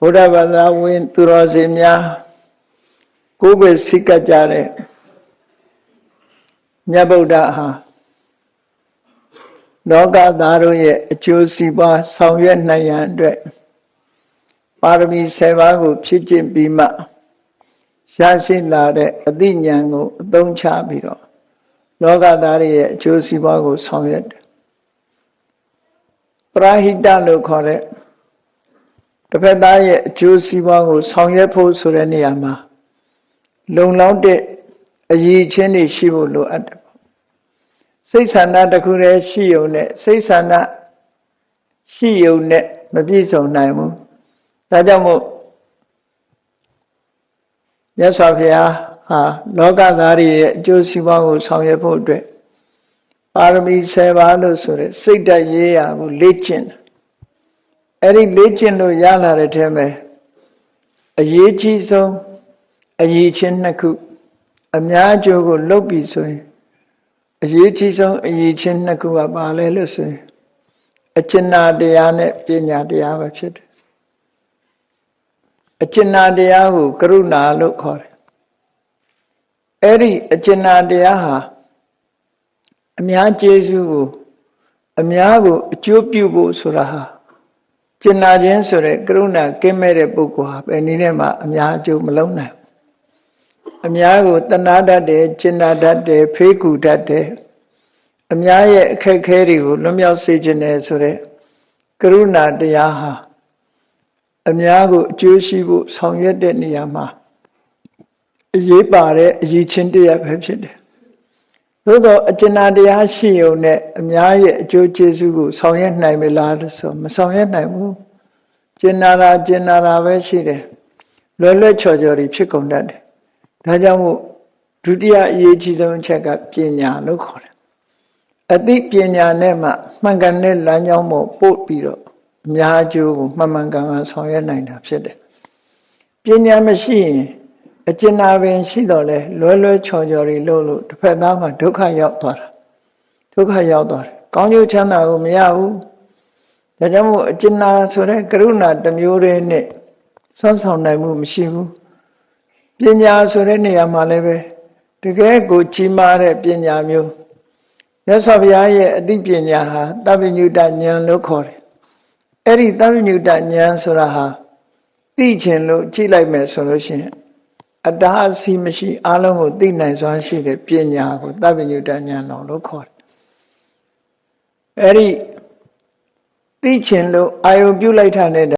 ဗုဒ္ဓဘာသာဝင်သူတော်စင်များကိုယ်ပဲစိတ်ကကြတဲ့မြတ်ဗုဒ္ဓဟာလောကသားတို့ရဲ့အကျိုးစီးပွားဆောင်ရွက်နိုင်ရန်အတွက်ပါရမီ7ပါးကိုဖြည့်ကျင့်ပြီးမှရရှိလာတဲ့အသိဉာဏ်ကိုအသုံးချပြီးတော့လောကသားတွေရဲ့အကျိုးစီးပွားကိုဆောင်ရွက်တယ်ပရာဟိတလို့ခေါ်တဲ့ တစ်ဖက်သားရဲ့အကျိုးစီးပွားကိုဆောင်ရွက်ဖို့ဆိုတဲ့နေရာမှာလုံလောက်တဲ့အရေးချင်းတွေရှိဖို့လိုအပ်တယ်ပေါ့စိတ်ဆန္ဒတစ်ခုတည်းရှိုံနဲ့စိတ်ဆန္ဒရှိုံနဲ့မပြည့်စုံနိုင်ဘူးဒါကြောင့်မို့မြတ်စွာဘုရားဟာလောကသားတွေရဲ့အကျိုးစီးပွားကိုဆောင်ရွက်ဖို့အတွက်ပါရမီ7ပါးလို့ဆိုတဲ့စိတ်ဓာတ်ရေးရာကိုလေ့ကျင့်တယ် အဲ့ဒီလေ့ကျင့်လို့ရလာတဲ့ထဲမှာအရေးကြီးဆုံးအရေးချင်းနှစ်ခုအများအကျိုးကိုလုပ်ပြီဆိုရင်အရေးကြီးဆုံးအရေးချင်းနှစ်ခုကပါလဲလို့ဆိုရင်အကျဉ်းနာတရားနဲ့ပညာတရားပဲဖြစ်တယ်အကျဉ်းနာတရားကိုကရုဏာလို့ခေါ်တယ်အဲ့ဒီအကျဉ်းနာတရားဟာအများကျေးဇူးကိုအများကိုအကျိုးပြုဖို့ဆိုတာဟာ ကျင်နာခြင်းဆိုတဲ့ကရုဏာကင်းမဲ့တဲ့ပုဂ္ဂိုလ်ဟာဘယ်နည်းနဲ့မှအများအကျိုးမလုံးနိုင်အများကိုတဏှာတတ်တယ်ကျင်နာတတ်တယ်ဖေးကူတတ်တယ်အများရဲ့အခက်အခဲတွေကိုလွတ်မြောက်စေခြင်းနဲ့ဆိုတဲ့ကရုဏာတရားဟာအများကိုအကျိုးရှိဖို့ဆောင်ရွက်တဲ့နေရာမှာအရေးပါတဲ့အရေးချင်းတရားပဲဖြစ်တယ် သို့တော့အကျဉ်းတရားရှိုံနဲ့အများရဲ့အကျိုးကျေးဇူးကိုဆောင်ရွက်နိုင်မလားလို့ဆိုမဆောင်ရွက်နိုင်ဘူးကျင်နာတာကျင်နာတာပဲရှိတယ်လွယ်လွယ်ချော်ချော်တွေဖြစ်ကုန်တတ်တယ်ဒါကြောင့်မို့ဒုတိယအရေးကြီးဆုံးအချက်ကပညာလို့ခေါ်တယ်အသိပညာနဲ့မှမှန်ကန်တဲ့လမ်းကြောင်းပေါ်ပို့ပြီးတော့အများအကျိုးကိုမှန်မှန်ကန်ကန်ဆောင်ရွက်နိုင်တာဖြစ်တယ်ပညာမရှိရင် အကျဉ်းနာပင်ရှိတော့လဲလွယ်လွယ်ချော်ချော်တွေလို့လို့တစ်ဖက်သားမှာဒုက္ခရောက်သွားတာဒုက္ခရောက်သွားတယ်ကောင်းကျိုးချမ်းသာကိုမရဘူးဒါကြောင့်မို့အကျဉ်းနာဆိုတဲ့ကရုဏာတစ်မျိုးတည်းနဲ့ဆွမ်းဆောင်နိုင်မှုမရှိဘူးပညာဆိုတဲ့နေရာမှာလည်းပဲတကယ်ကိုကြီးမားတဲ့ပညာမျိုးမြတ်စွာဘုရားရဲ့အသိပညာဟာတပ္ပညုတဉာဏ်လို့ခေါ်တယ်အဲ့ဒီတပ္ပညုတဉာဏ်ဆိုတာဟာသိခြင်းလို့ကြည့်လိုက်မယ်ဆိုလို့ရှိရင် အတားအဆီးမရှိအလုံးကိုသိနိုင်စွမ်းရှိတဲ့ပညာကိုတပ္ပညုတဉာဏ်တော်လို့ခေါ်တယ်အဲ့ဒီသိခြင်းလို့အာယုံပြုလိုက်တာနဲ့